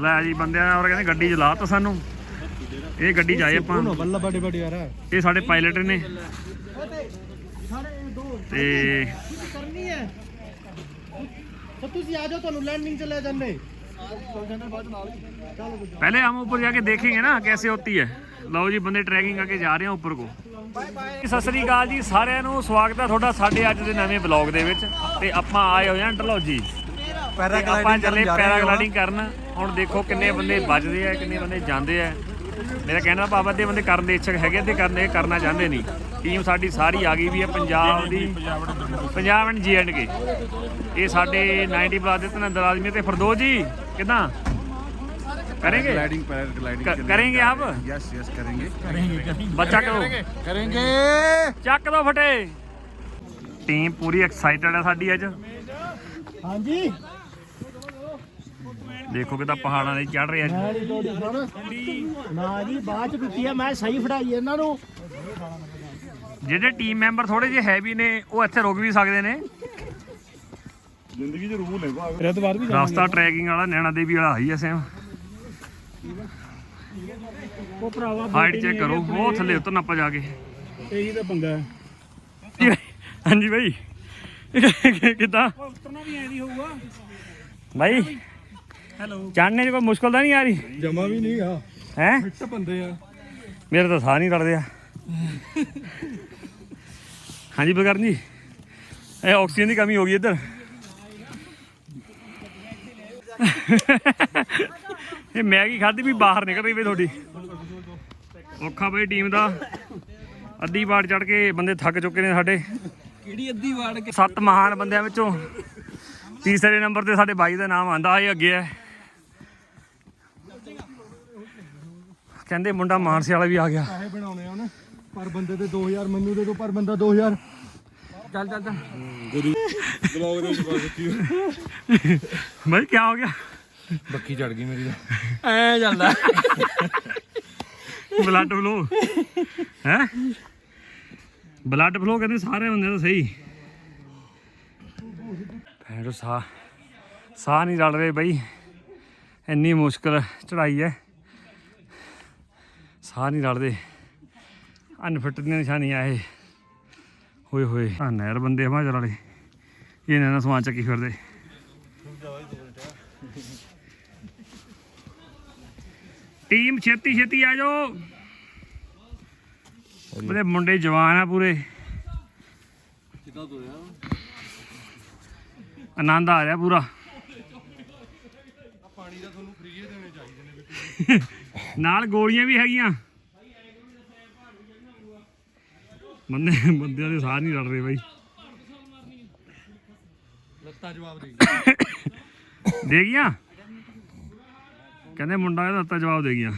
ਲੈ ਜੀ ਬੰਦਿਆਂ ਨੇ ਔਰ ਕਹਿੰਦੇ ਗੱਡੀ ਚ ਲਾ ਤਾ ਸਾਨੂੰ ਇਹ ਗੱਡੀ ਚ ਆਏ ਆਪਾਂ ਬੱਲਾ ਬੜੇ ਬੜੇ ਯਾਰ ਇਹ ਸਾਡੇ ਪਾਇਲਟ ਨੇ ਤੇ ਕਰਨੀ ਹੈ ਤਾਂ ਤੁਸੀਂ ਆ ਜਾਓ ਤੁਹਾਨੂੰ ਲੈਂਡਿੰਗ ਚ ਲੈ ਜਾਂਦੇ पहले हम ऊपर जाके देखेंगे ना कैसे होती है ਲਓ ਜੀ ਬੰਦੇ ਟਰੈਕਿੰਗ ਕਰਕੇ ਜਾ ਰਹੇ ਆ ਉੱਪਰ ਕੋ ਸਤਿ ਸ੍ਰੀ ਅਕਾਲ ਜੀ ਸਾਰਿਆਂ ਨੂੰ ਸਵਾਗਤ ਹੈ ਤੁਹਾਡਾ ਸਾਡੇ ਅੱਜ ਦੇ ਨਵੇਂ ਬਲੌਗ ਦੇ ਵਿੱਚ ਤੇ ਆਪਾਂ ਆਏ ਹੋਏ ਹਾਂ ਢਲੌਜੀ ਤੇ ਆਪਾਂ ਚੱਲੇ ਪੈਰਾਗਲਾਈਡਿੰਗ ਕਰਨ ਹੁਣ ਦੇਖੋ ਕਿੰਨੇ ਬੰਦੇ ਬਚਦੇ ਆ ਕਿੰਨੇ ਬੰਦੇ ਜਾਂਦੇ ਆ ਮੇਰਾ ਕਹਿਣਾ ਭਾਵ ਅੱਧੇ ਬੰਦੇ ਕਰਨ ਦੇ ਇੱਛਕ ਹੈਗੇ ਤੇ ਕਰਨੇ ਕਰਨਾ ਚਾਹੁੰਦੇ ਨਹੀਂ ਟੀਮ ਸਾਡੀ ਸਾਰੀ ਆ ਗਈ ਵੀ ਹੈ ਪੰਜਾਬ ਦੀ ਪੰਜਾਬ ਐਂਡ ਜੀ ਐਂਡ ਕੇ ਇਹ ਸਾਡੇ 90 ਪਲੱਸ ਦੇ ਤਨੰਦਰ ਆਦਮੀ ਤੇ ਫਰਦੋਜ ਜੀ ਕਿਦਾਂ करेंगे ग्लाइडिंग पैराग्लाइडिंग क- करेंगे आप यस यस करेंगे ਬੱਚਾ ਕਰੋ करेंगे ਚੱਕ ਦੋ ਫਟੇ ਟੀਮ ਪੂਰੀ ਐਕਸਾਈਟਡ ਹੈ ਸਾਡੀ ਅੱਜ ਹਾਂਜੀ ਦੇਖੋ ਕਿਦਾਂ ਪਹਾੜਾਂ ਤੇ ਚੜ ਰਿਹਾ ਨਾ ਜੀ ਬਾਅਦ ਚ ਦਿੱਤੀ ਆ ਮੈਂ ਸਹੀ ਫੜਾਈ ਇਹਨਾਂ ਨੂੰ। ਜਿਹੜੇ ਟੀਮ ਮੈਂਬਰ ਥੋੜੇ ਜਿਹੇ ਹੈਵੀ ਨੇ ਉਹ ਇੱਥੇ ਰੁਕ ਵੀ ਸਕਦੇ ਨੇ। ਜ਼ਿੰਦਗੀ ਦੇ ਰੂਲ ਹੈ ਭਾਗ। ਰਤ ਬਾਅਦ ਵੀ ਰਸਤਾ ਟਰੈਕਿੰਗ ਵਾਲਾ ਨੈਣਾ ਦੇਵੀ ਵਾਲਾ ਹੀ ਐ ਸੇਮ ਹਾਈਟ ਚੈੱਕ ਕਰੋ ਉਹ ਥੱਲੇ ਉਤਰਨਾ ਆਪਾਂ ਜਾ ਕੇ। ਇਹੀ ਤਾਂ ਪੰਗਾ ਹੈ। ਹਾਂਜੀ ਭਾਈ ਕਿਦਾਂ ਉਤਰਨਾ ਵੀ ਐਂ ਹੋਊਗਾ। ਭਾਈ ਚੜਨੇ 'ਚ ਕੋਈ ਮੁਸ਼ਕਲ ਤਾਂ ਨਹੀਂ ਆ ਰਹੀ? ਜਮਾ ਵੀ ਨਹੀਂ ਆ। ਹੈ? ਫਿੱਟ ਬੰਦੇ ਆ। ਮੇਰੇ ਤਾਂ ਸਾਹ ਨਹੀਂ ਲੜਦੇ ਆ। ਹਾਂਜੀ ਬਲਕਰਨ ਜੀ ਇਹ ਆਕਸੀਜਨ ਦੀ ਕਮੀ ਹੋ ਗਈ ਇੱਧਰ। ਇਹ ਮੈਗੀ ਖਾਧੀ ਵੀ ਬਾਹਰ ਨਿਕਲ ਰਹੀ ਵੇ ਤੁਹਾਡੀ। ਔਖਾ ਬਈ ਟੀਮ ਦਾ। ਅੱਧੀ ਵਾਰ ਚੜ ਕੇ ਬੰਦੇ ਥੱਕ ਚੁੱਕੇ ਨੇ ਸਾਡੇ। ਕਿਹੜੀ ਅੱਧੀ ਵਾੜ ਕੇ? ਸੱਤ ਮਹਾਨ ਬੰਦਿਆਂ ਵਿੱਚੋਂ ਤੀਸਰੇ ਨੰਬਰ ਤੇ ਸਾਡੇ ਬਾਈ ਦਾ ਨਾਮ ਆਂਦਾ ਇਹ ਅੱਗੇ ਹੈ। ਕਹਿੰਦੇ ਮੁੰਡਾ ਮਾਨਸੇ ਵਾਲਾ ਵੀ ਆ ਗਿਆ। ਪੈਸੇ ਬਣਾਉਣੇ ਆ ਉਹਨੇ। ਪਰ ਬੰਦੇ ਤੇ 2000 ਮੈਨੂੰ ਦੇ ਦੋ ਪਰ ਬੰਦਾ 2000 ਚੱਲ ਚੱਲ ਚੱਲ। ਬਲੌਗ ਦੇ ਵਿੱਚ ਬਸ ਮੈਂ ਕੀ ਹੋ ਗਿਆ? ਬੱਕੀ ਚੜ ਗਈ ਮੇਰੀ ਐ ਚੱਲਦਾ। ਬਲੱਡ ਫਲੋ ਹੈ? ਬਲੱਡ ਫਲੋ ਕਹਿੰਦੇ ਸਾਰੇ ਹੁੰਦੇ ਤਾਂ ਸਹੀ। ਭੈਣੋ ਸਾਹ ਸਾਹ ਨਹੀਂ ਰਲ ਰਹੇ ਬਈ। ਇੰਨੀ ਮੁਸ਼ਕਲ ਚੜਾਈ ਹੈ। ਸਾਹ ਨਹੀਂ ਰਲਦੇ। ਅਨਫਿਟ ਦੀਆਂ ਨਿਸ਼ਾਨੀਆਂ ਇਹ। ਹੋਏ ਹੋਏ। ਆ ਨਹਿਰ ਬੰਦੇ ਹਿਮਾਚਲ ਵਾਲੇ। ਇਹ ਨਾ ਸਮਾਨ ਚੱਕੀ ਫਿਰਦੇ। ਟੀਮ ਛੇਤੀ ਛੇਤੀ ਆ ਜਾਓ। ਉਹਦੇ ਮੁੰਡੇ ਜਵਾਨ ਆ ਪੂਰੇ। ਆਨੰਦ ਆ ਰਿਹਾ ਪੂਰਾ। ਪਾਣੀ ਦਾ ਤੁਹਾਨੂੰ ਫ੍ਰੀ ਦੇਣੇ ਚਾਹੀਦੇ ਨੇ ਨਾਲ ਗੋਲੀਆਂ ਵੀ ਹੈਗੀਆਂ। ਬੰਦੇ ਬੰਦਿਆਂ ਦੇ ਸਾਹ ਨਹੀਂ ਰਲ ਰਹੇ ਬਾਈ। ਲੱਤਾਂ ਜਵਾਬ ਦੇ। ਦੇ ਗਈਆਂ? ਕਹਿੰਦੇ ਮੁੰਡਾ ਇਹਦਾ ਤਾਂ ਜਵਾਬ ਦੇ ਗਿਆ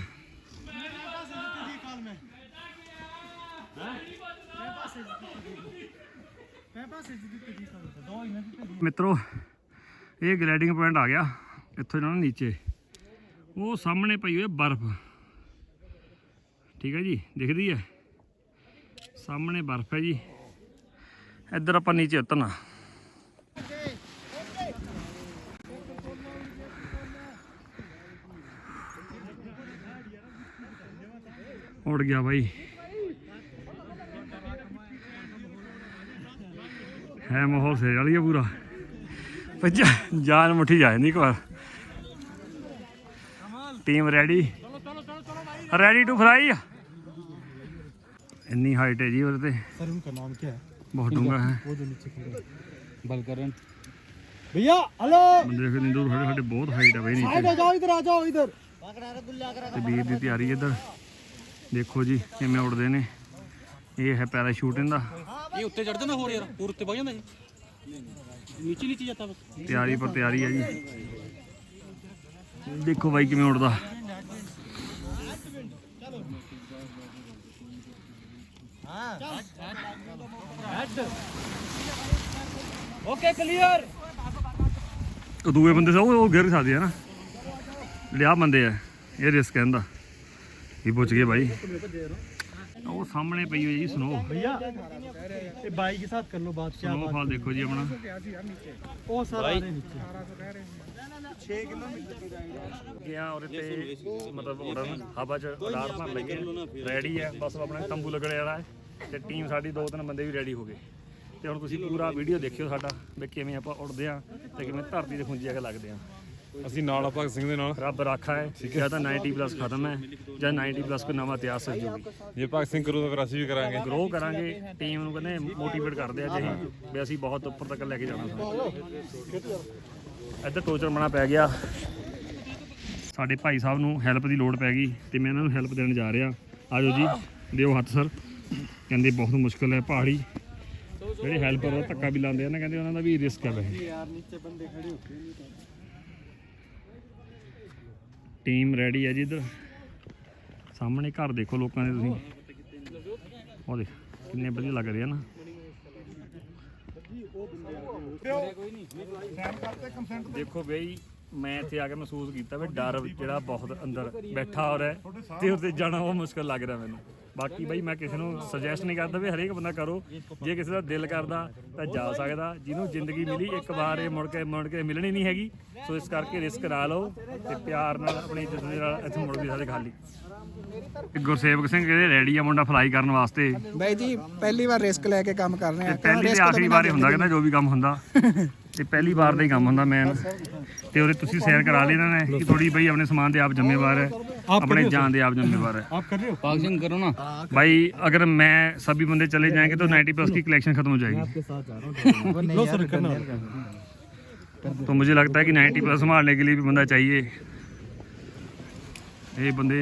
ਮਿੱਤਰੋ ਇਹ ਗਲਾਈਡਿੰਗ ਪੁਆਇੰਟ ਆ ਗਿਆ। ਇੱਥੋਂ ਇਹਨਾਂ ਨੂੰ ਨੀਚੇ। ਉਹ ਸਾਹਮਣੇ ਪਈ ਹੋਈ ਹੈ ਬਰਫ਼। ਠੀਕ ਹੈ ਜੀ, ਦਿਖਦੀ ਹੈ। ਸਾਹਮਣੇ ਬਰਫ਼ ਹੈ ਜੀ। ਇੱਧਰ ਆਪਾਂ ਨੀਚੇ ਉਤਰਨਾ। ਉੜ ਗਿਆ ਬਾਈ। ਹੈ ਮਾਹੌਲ ਸੇ ਵਾਲੀ ਆ ਪੂਰਾ। ਪਰ ਜਾ- ਜਾਨ ਮੁੱਠੀ ਜਾ ਨਹੀਂ ਇੱਕ ਵਾਰ। team ready ready to fly ਇੰਨੀ ਹਾਈਟ ਹੈ ਜੀ ਉਹਦੇ ਤੇ सर उनका नाम क्या है ਬਹੁਤ ਡੂੰਘਾ ਹੈ वो जो नीचे खड़े बलकरण भैया हेलो ਬੰਦੇ ਦੇਖੋ ਨਿੰਦੂ ਸਾਡੇ ਸਾਡੇ ਬਹੁਤ ਹਾਈਟ ਹੈ ਬਾਈ ਨੀਚੇ आ जाओ इधर आ जाओ इधर ਤੇ ਵੀਰ ਦੀ ਤਿਆਰੀ ਹੈ ਇੱਧਰ ਦੇਖੋ ਜੀ ਕਿਵੇਂ ਉੜਦੇ ਨੇ ਇਹ ਹੈ ਪੈਰਾਸ਼ੂਟ ਇਹਦਾ ये उत्ते चढ़ जाना हो यार पूरे उत्ते भाग जाना जी नीचे नीचे जाता बस ਤਿਆਰੀ ਪਰ ਤਿਆਰੀ ਹੈ ਜੀ ਦੇਖੋ ਬਾਈ ਕਿਵੇਂ ਉੱਡਦਾ। ਓਕੇ ਕਲੀਅਰ ਉਹ ਦੂਏ ਬੰਦੇ ਸਾ ਉਹ ਗਿਰ ਸਕਦੇ ਆ ਨਾ। ਲਿਆ ਬੰਦੇ ਆ ਇਹ ਰਿਸਕ ਕਹਿੰਦਾ ਇਹ ਪੁੱਛ ਗਏ ਭਾਈ ਉਹ ਸਾਹਮਣੇ ਪਈ ਹੋਈ ਜੀ ਸਨੋ ਭਈਆ ਇਹ ਬਾਈ ਕੇ ਸਾਥ ਕਰ ਲੋ ਬਾਤ ਕੀ ਬਾਤ ਦੇਖੋ ਜੀ ਆਪਣਾ। ਉਹ ਸਾਰਾ ਨੀਚੇ ਗਿਆ ਔਰ ਤੇ ਮਤਲਬ ਉਡਣ ਹਵਾ ਚ ਰਾਤ ਭਰ ਲੱਗੇ ਰੈਡੀ ਹੈ ਬਸ ਆਪਣੇ ਤੰਬੂ ਲੱਗਣ ਵਾਲਾ ਹੈ। ਤੇ ਟੀਮ ਸਾਡੀ ਦੋ ਤਿੰਨ ਬੰਦੇ ਵੀ ਰੈਡੀ ਹੋ ਗਏ। ਤੇ ਹੁਣ ਤੁਸੀਂ ਪੂਰਾ ਵੀਡੀਓ ਦੇਖਿਓ ਸਾਡਾ ਵੀ ਕਿਵੇਂ ਆਪਾਂ ਉੜਦੇ ਆ ਤੇ ਕਿਵੇਂ ਧਰਤੀ ਦੇ ਖੁੰਝੀ ਜਾ ਕੇ ਲੱਗਦੇ ਆ। ਅਸੀਂ ਨਾਲ ਭਗਤ ਸਿੰਘ ਦੇ ਨਾਲ। ਰੱਬ ਰਾਖਾ ਹੈ। ਜਾਂ ਤਾਂ 90+ ਖਤਮ ਹੈ ਜਾਂ 90+ ਕੋ ਨਵਾਂ ਇਤਿਹਾਸ ਸਿਰਜੂਗੀ ਜੇ ਭਗਤ ਸਿੰਘ ਕਰੂ ਤਾਂ ਅਸੀਂ ਵੀ ਕਰਾਂਗੇ। ਗਰੋ ਕਰਾਂਗੇ। ਟੀਮ ਨੂੰ ਕਹਿੰਦੇ ਮੋਟੀਵੇਟ ਕਰਦੇ ਆ ਜੀ। ਵੀ ਅਸੀਂ ਬਹੁਤ ਉੱਪਰ ਤੱਕ ਲੈ ਕੇ ਜਾਣਾ ਸਾਨੂੰ। ਇੱਧਰ ਟੋਚਰ ਬਣਾ ਪੈ ਗਿਆ। ਸਾਡੇ ਭਾਈ ਸਾਹਿਬ ਨੂੰ ਹੈਲਪ ਦੀ ਲੋੜ ਪੈ ਗਈ ਤੇ ਮੈਂ ਇਹਨਾਂ ਨੂੰ ਹੈਲਪ ਦੇਣ ਜਾ ਰਿਹਾ। ਆਜੋ ਜੀ, ਦਿਓ ਹੱਥ ਸਰ। ਕਹਿੰਦੇ ਬਹੁਤ ਮੁਸ਼ਕਲ ਹੈ ਪਹਾੜੀ। ਜਿਹੜੇ ਹੈਲਪਰ ਉਹ ਧੱਕਾ ਵੀ ਲਾਉਂਦੇ ਆ ਨਾ, ਕਹਿੰਦੇ ਉਹਨਾਂ ਦਾ ਵੀ ਰਿਸਕ ਹੈ ਵੈਸੇ। ਟੀਮ ਰੈਡੀ ਹੈ ਜੀ ਇੱਧਰ। ਸਾਹਮਣੇ ਘਰ ਦੇਖੋ ਲੋਕਾਂ ਦੇ ਤੁਸੀਂ। ਉਹ ਦੇਖ, ਕਿੰਨੇ ਵਧੀਆ ਲੱਗ ਰਹੇ ਆ ਨਾ। ਦੇਖੋ ਬਈ ਮੈਂ ਇੱਥੇ ਆ ਕੇ ਮਹਿਸੂਸ ਕੀਤਾ ਵੀ ਡਰ ਜਿਹੜਾ ਬਹੁਤ ਅੰਦਰ ਬੈਠਾ ਹੋ ਰਿਹਾ ਹੈ ਤੇ ਉੱਤੇ ਜਾਣਾ ਉਹ ਮੁਸ਼ਕਲ ਲੱਗ ਰਿਹਾ ਮੈਨੂੰ। ਬਾਕੀ ਬਈ ਮੈਂ ਕਿਸੇ ਨੂੰ ਸੁਜੈਸਟ ਨਹੀਂ ਕਰਦਾ ਵੀ ਹਰੇਕ ਬੰਦਾ ਕਰੋ। ਜੇ ਕਿਸੇ ਦਾ ਦਿਲ ਕਰਦਾ ਤਾਂ ਜਾ ਸਕਦਾ। ਜਿਹਨੂੰ ਜ਼ਿੰਦਗੀ ਮਿਲੀ ਇੱਕ ਵਾਰ ਇਹ ਮੁੜ ਕੇ ਮੁੜ ਕੇ ਮਿਲਣੀ ਨਹੀਂ ਹੈਗੀ। ਸੋ ਇਸ ਕਰਕੇ ਰਿਸਕ ਨਾ ਲਓ ਤੇ ਪਿਆਰ ਨਾਲ ਆਪਣੀ ਜ਼ਿੰਦਗੀ ਨਾਲ ਇੱਥੇ ਮੁੜ ਵੀ ਸਾਡੇ ਖਾਲੀ। ਗੁਰਸੇਵਕ ਸਿੰਘ ਕਹਿੰਦੇ ਰੈਡੀ ਆ ਮੁੰਡਾ ਫਲਾਈ ਕਰਨ ਵਾਸਤੇ ਬਾਈ ਜੀ ਪਹਿਲੀ ਵਾਰ ਰਿਸਕ ਲੈ ਕੇ ਕੰਮ ਕਰ ਰਹੇ ਤੇ ਆ ਪਹਿਲੀ ਤੇ ਆਖਰੀ ਵਾਰ ਹੀ ਹੁੰਦਾ ਕਹਿੰਦਾ ਜੋ ਵੀ ਕੰਮ ਹੁੰਦਾ ਤੇ ਪਹਿਲੀ ਵਾਰ ਦਾ ਹੀ ਕੰਮ ਹੁੰਦਾ ਮੈਨ ਤੇ ਉਹਦੇ ਤੁਸੀਂ ਸੈਰ ਕਰਾ ਲਈ ਇਹਨਾਂ ਨੇ ਕਿ ਥੋੜੀ ਬਈ ਆਪਣੇ ਸਮਾਨ ਦੇ ਆਪ ਜ਼ਿੰਮੇਵਾਰ ਹੈ ਆਪਣੇ ਜਾਨ ਦੇ ਆਪ ਜ਼ਿੰਮੇਵਾਰ ਹੈ आप कर रहे हो पार्किंग करो ना भाई अगर मैं सभी बंदे चले जाएंगे तो 90 प्लस की कलेक्शन खत्म हो जाएगी आपके साथ जा रहा हूँ लो सर करना तो मुझे लगता है कि 90 प्लस संभालने के लिए भी बंदा चाहिए ये बंदे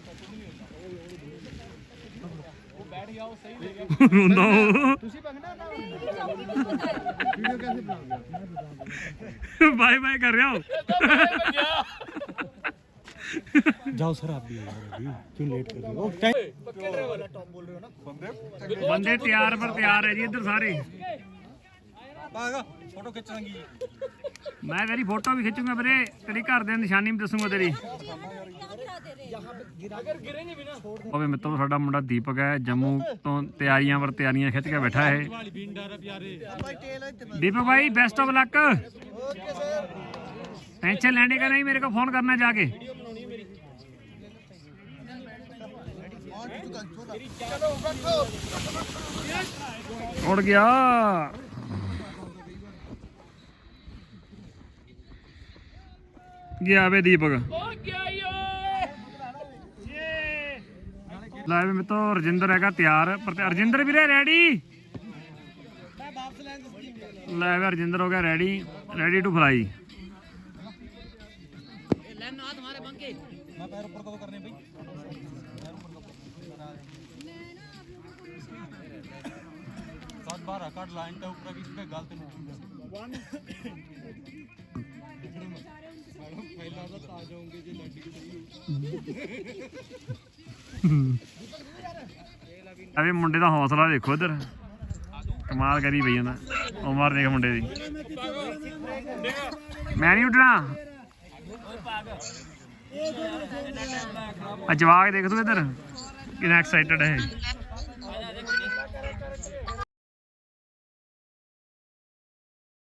ਹੁੰਦਾ ਉਹ ਬਾਏ ਬਾਏ ਕਰ ਰਿਹਾ ਹੋ जाओ सर आप भी अभी क्यों लेट कर रहे हो टाइम ਬੰਦੇ ਤਿਆਰ ਪਰ ਤਿਆਰ ਹੈ ਜੀ ਇੱਧਰ ਸਾਰੇ फोटो खिंचाएंगी ਮੈਂ ਤੇਰੀ ਫੋਟੋ ਵੀ ਖਿੱਚੂੰਗਾ ਵੀਰੇ ਤੇਰੀ ਘਰ ਦੇ ਨਿਸ਼ਾਨੀ ਵੀ ਦੱਸੂੰਗਾ ਤੇਰੀ ਓਵੇ ਮਿੱਤਰੋ ਸਾਡਾ ਮੁੰਡਾ ਦੀਪਕ ਹੈ ਜੰਮੂ ਤੋਂ ਤਿਆਰੀਆਂ ਪਰ ਤਿਆਰੀਆਂ ਖਿੱਚ ਕੇ ਬੈਠਾ ਹੈ दीपक भाई बेस्ट ऑफ लक टेंशन लेने का नहीं मेरे को फोन करना जाके उड़ गया ਗਿਆ ਵੇ ਦੀਪਕ? ਲੈ ਵੀ ਮਿੱਤਰੋ ਰਜਿੰਦਰ ਹੈਗਾ ਤਿਆਰ। ਪਰ ਤੇ ਰਜਿੰਦਰ ਵੀਰੇ ਰੈਡੀ ਲੈ ਵੇ ਰਜਿੰਦਰ ਹੋ ਗਿਆ ਰੈਡੀ ਰੈਡੀ ਟੂ ਫਲਾਈ सात बारह काट लाइन के ऊपर इस पे गलत नहीं ਅਰੇ ਮੁੰਡੇ ਦਾ ਹੌਸਲਾ ਦੇਖੋ ਇੱਧਰ ਕਮਾਲ ਕਰੀ ਪਈ ਜਾਂਦਾ ਉਮਰ ਦੇਖ ਮੁੰਡੇ ਦੀ ਮੈਂ ਨਹੀਂ ਉੱਠਣਾ ਆ ਜਵਾਕ ਦੇਖ ਤੂੰ ਇੱਧਰ ਕਿੰਨਾ ਐਕਸਾਈਟਡ ਹੈ